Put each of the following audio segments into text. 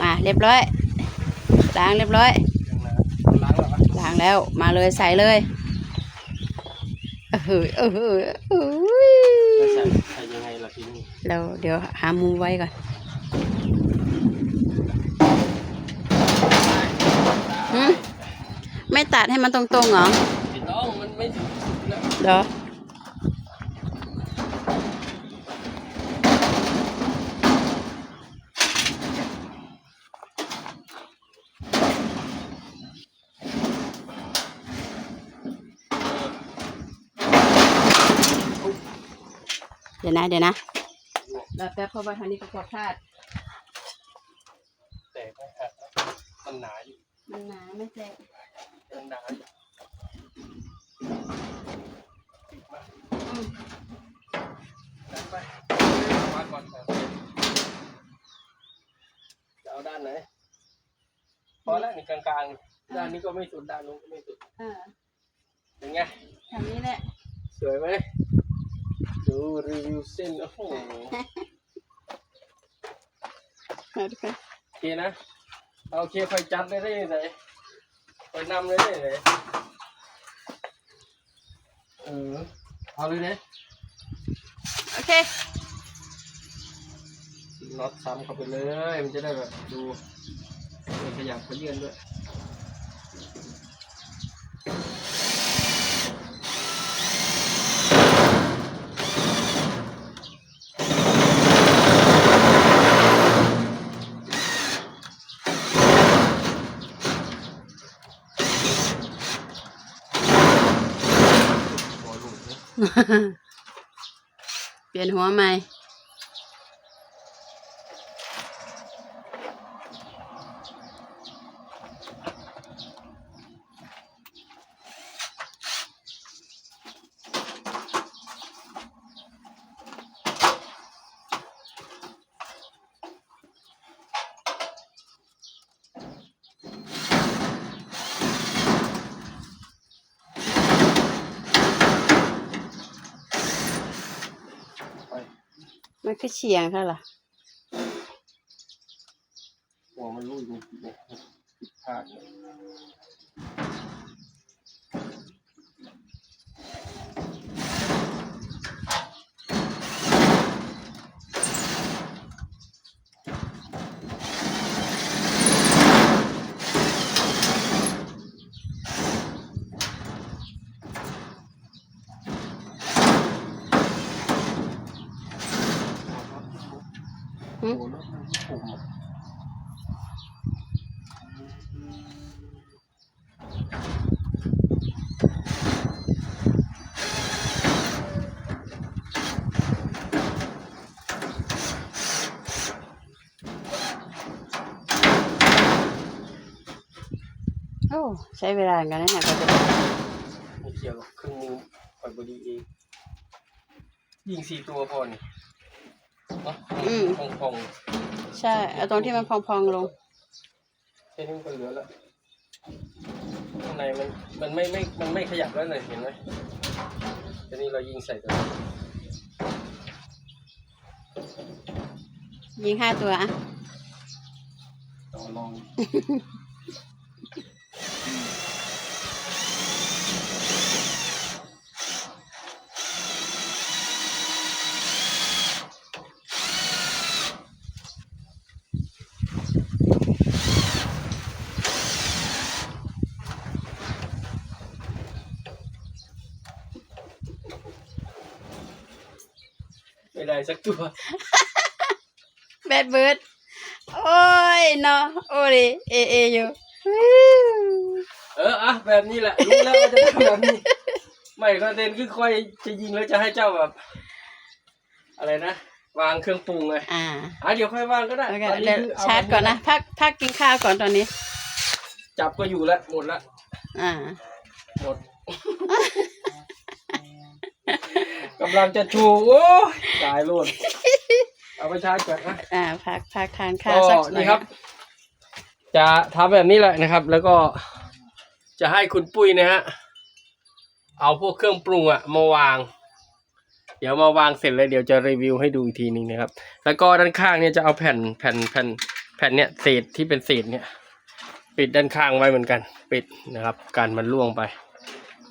มาเรียบร้อย ล้างเรียบร้อยล้างแล้วล้างแล้วมาเลยใส่เลยเออเออเออเออใส่ใส่ยังไงล่ะทีนี้เราเดี๋ยวหามุมไว้ก่อนไม่ตัดให้มันตรงๆเหรอไม่ต้องมันไม่ถึงเดี๋ยว ดี๋ยวนะ เดี๋ยวนะเราแป๊บเพราะว่าทางนี้ก็ขอพลาด แต่ไม่หักนะมันหนาอยู่มันหนาไม่แตกมันหนาอยู่ดันไปวัดก่อนครับจะเอาด้านไหนพอแล้วนี่กลางๆด้านนี้ก็ไม่สุดด้านนู้นก็ไม่สุดอ่าเป็นไง ทางนี้แหละ สวยไหม ดูรีวิวเส้นโอ้โหมาดูกันโอเคนะเอาโอเคคอยจัดได้ได้ไหนคอยนำเลยได้ไหนเออเอาเลยนะโอเคน็อตซ้ำเข้าไปเลย มันจะได้แบบดูมันขยับขยื่นด้วยหัวหลุดนะ เปลี่ยนหัวใหม่ มันคือเฉียงเท่าไหร่หัวมันรู้อยู่ผิดพลาดเนี่ยโอ้โหแล้ว มันปุ่มอะโอ้ใช้เวลาเหมือนกันนะเนี่ยกว่าจะไม่เกี่ยวกเครื่งมือปล่อยบดีเองยิงสี่ตัวพอนี่ เนาะพองพองใช่เอาตรงที่มันพองๆลงๆแค่นี้มันก็เหลือแล้วข้างในมันมันไม่ไม่มันไม่ขยับแล้วเลยเห็นไหมทีนี้เรายิงใส่ตัวนี้ยิงห้าตัวอะต่อลอง สักตัวแบดเบิร์ดโอ้ยเนาะโอ้ยเอเออยู่เอออะแบบนี้แหละรู้แล้วว่าจะทำแบบนี้ไม่ก็เด่นคือคอยจะยิงแล้วจะให้เจ้าแบบ อะไรนะวางเครื่องปรุงเลยอ่าอะเดี๋ยวค่อยวางก็ได้แล้วก็ตอนนี้เดี๋ยวคือเชาร์จก่อนนะพักพักกินข้าวก่อนตอนนี้ จับก็อยู่แล้วหมดแล้วอ่า หมด กำลังจะชูโอ้ยตายโลดเอาไปชาร์จก่อนนะอ่าพักพักทานข้าวก็สักหน่อนี่ยครับ จะทำแบบนี้แหละนะครับ แล้วก็จะให้คุณปุ้ยนะฮะเอาพวกเครื่องปรุงอะมาวาง เดี๋ยวมาวางเสร็จแล้วเดี๋ยวจะรีวิวให้ดูอีกทีหนึงนะครับ แล้วก็ด้านข้างเนี่ยจะเอาแผ่นแผ่นแผ่นแผ่นเนี้ยเศษที่เป็นเศษเนี่ย ปิดด้านข้างไว้เหมือนกัน ปิดนะครับการมันล่วงไป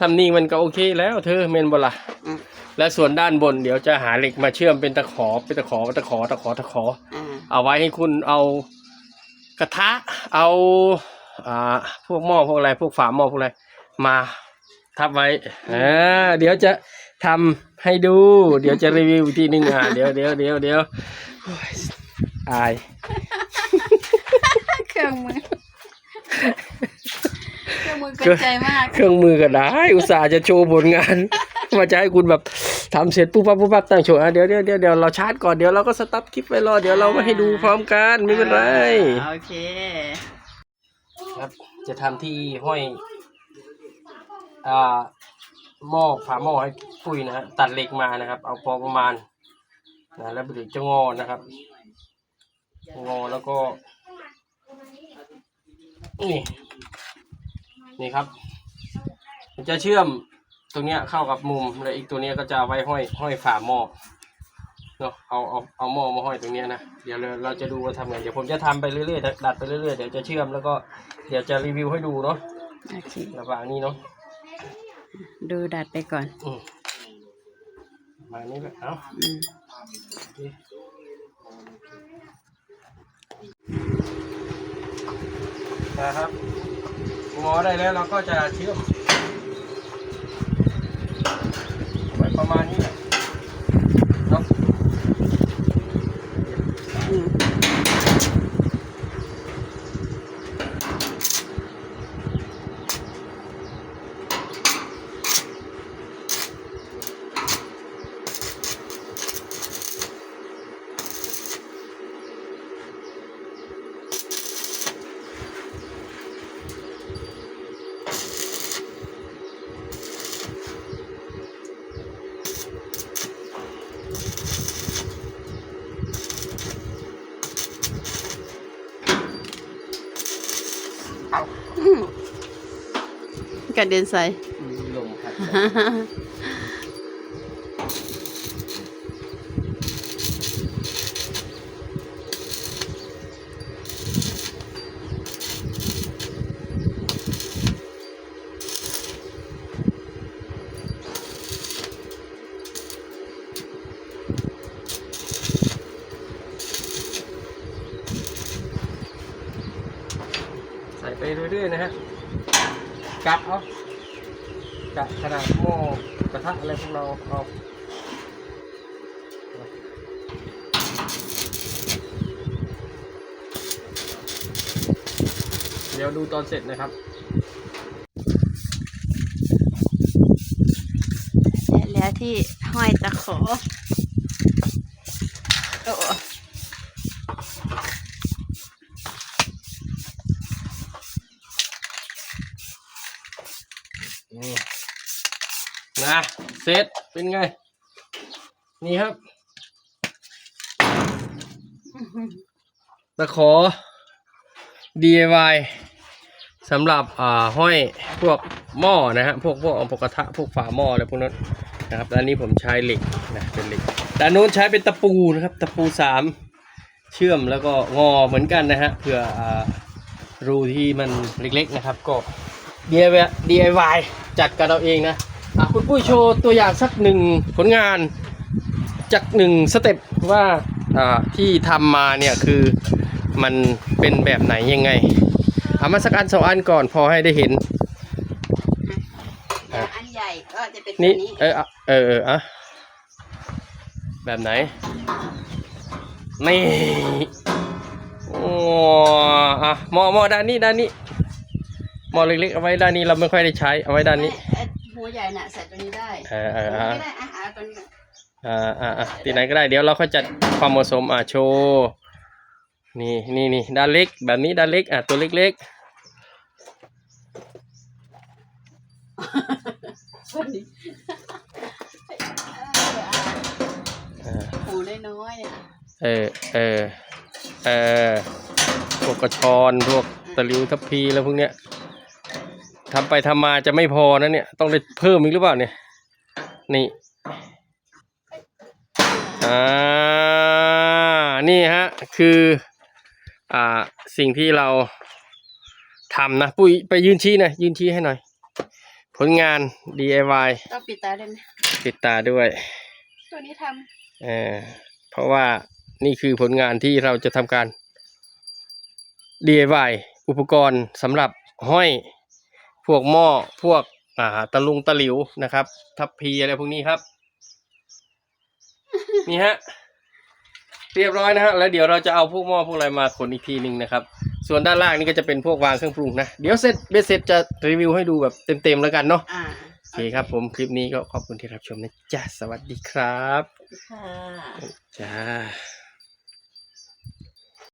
ทำนี่มันก็โอเคแล้วเธอเมนบละอืม และส่วนด้านบนเดี๋ยวจะหาเหล็กมาเชื่อมเป็นตะขอเป็นตะขอตะขอตะขอตะขอ อ่าเอาไว้ให้คุณเอากระทะเอาอ่าพวกหม้อพวกอะไรพวกฝาหม้อพวกอะไรมาทับไว้อ่าเดี๋ยวจะทำให้ดู เดี๋ยวจะรีวิวอีกทีหนึ่งอ่าเดี๋ยวเดี๋ยวเดี๋ยวเดี๋ยวโอ้ยอาย เครื่องมือ เครื่องมือกระจายมาก เครื่องมือก็ได้อุตส่าห์จะโชว์ผลงานมาจะให้คุณแบบทำเสร็จปุ๊บปั๊บปุ๊บปั๊บตั้งโชว์อะเดี๋ยวเดี๋ยวเดี๋ยวเดี๋ยวเราชาร์จก่อนเดี๋ยวเราก็สต็อปคลิปไว้รอเดี๋ยวเรามาให้ดูพร้อมกันไม่เป็นไรโอเคครับจะทำที่ห้อยอ่าหม้อฝาหม้อให้ปุ้ยนะฮะตัดเหล็กมานะครับ เอาพอประมาณนะแล้วเดี๋ยวจะงอนะครับงอแล้วก็นี่ นี่ครับ มันจะเชื่อมตรงเนี้ยเข้ากับมุมแล้วอีกตัวเนี้ยก็จะเอาไว้ห้อยห้อยฝาหม้อเนาะเอาเอาเอาหม้อมาห้อยตรงเนี้ยนะเดี๋ยวเราเราจะดูว่าทำไงเดี๋ยวผมจะทำไปเรื่อยๆดัดไปเรื่อยๆเดี๋ยวจะเชื่อมแล้วก็เดี๋ยวจะรีวิวให้ดูเนาะโอเคระหว่างนี้เนาะดูดัดไปก่อนอืมประมาณนี้แหละเอ้าอืมโอเคนะครับ งอได้แล้วเราก็จะเชื่อมไว้ประมาณนี้แหละ กระเด็นใส่ลมพัดใส่ไปเรื่อยๆนะฮะ กะเอากะขนาดหม้อกระทะอะไรพวกเราเอาเดี๋ยวดูตอนเสร็จนะครับและแล้วที่ห้อยตะขอโอ้ นะเสร็จเป็นไง นี่ครับ ตะขอ DIY สำหรับอ่าห้อยพวกหม้อนะฮะพวกพวกอาพวกกระทะพวกฝาหม้ออะไรพวกนั้นนะครับด้านนี้ผมใช้เหล็กนะเป็นเหล็กด้านโน้นใช้เป็นตะปูนะครับ ตะปูสามเชื่อมแล้วก็งอเหมือนกันนะฮะเพื่ออ่ารูที่มันเล็กๆนะครับก็ DIY DIY จัดกันเอาเองนะ คุณปุ้ยโชว์ตัวอย่างสักหนึ่งผลงานจากหนึ่งสเต็ปว่าอ่าที่ทำมาเนี่ยคือมันเป็นแบบไหนยังไง เอามาสักอันสองอันก่อนพอให้ได้เห็นอะอันใหญ่ก็จะเป็นนี่ตัวนี้เอออะเออเอออะแบบไหนนี่โอ้อะหมอหมอด้านนี้ด้านนี้หมอเล็กๆเอาไว้ด้านนี้เราไม่ค่อยได้ใช้เอาไว้ด้านนี้เอ้ย หัวใหญ่น่ะใส่ตัวนี้ได้เออเออตัวอะนี้ไม่ได้อะเอาตัวนี้อ่าอ่าอ่าตีไหนก็ได้เดี๋ยวเราค่อยจัดความเหมาะสมอะโชว์นี่นี่นี่ด้านเล็กแบบนี้ด้านเล็กอะตัวเล็กตัวนี้ๆอ่าหูน้อยๆเนี่ยเออเออเออพวกกระชอนพวกตะหลิวทัพพีแล้วพวกเนี้ย ทำไปทำมาจะไม่พอนะเนี่ย ต้องได้เพิ่มอีกหรือเปล่าเนี่ย นี่ อ่า นี่ฮะ คือ อ่า สิ่งที่เราทำนะ ปุ้ยไปยืนชี้หน่อยยืนชี้ให้หน่อย ผลงาน DIY ต้องปิดตาด้วยนะปิดตาด้วย ตัวนี้ทเออเพราะว่านี่คือผลงานที่เราจะทำการ DIY อุปกรณ์สำหรับห้อยพ วกหม้อพวกอ่าตะลุงตะหลิวนะครับ ทัพพีอะไรพวกนี้ครับ นี่ฮะเรียบร้อยนะฮะแล้วเดี๋ยวเราจะเอาพวกหม้อพวกอะไรมาขนอีกทีหนึ่งนะครับ ส่วนด้านล่างนี่ก็จะเป็นพวกวางเครื่องปรุงนะเดี๋ยวเสร็จเบสเสร็จจะรีวิวให้ดูแบบเต็มๆแล้วกันเนาะำอ่าโอเคครับ ผมคลิปนี้ก็ขอบคุณที่รับชมนะจ๊ะสวัสดีครับค่ะจ้า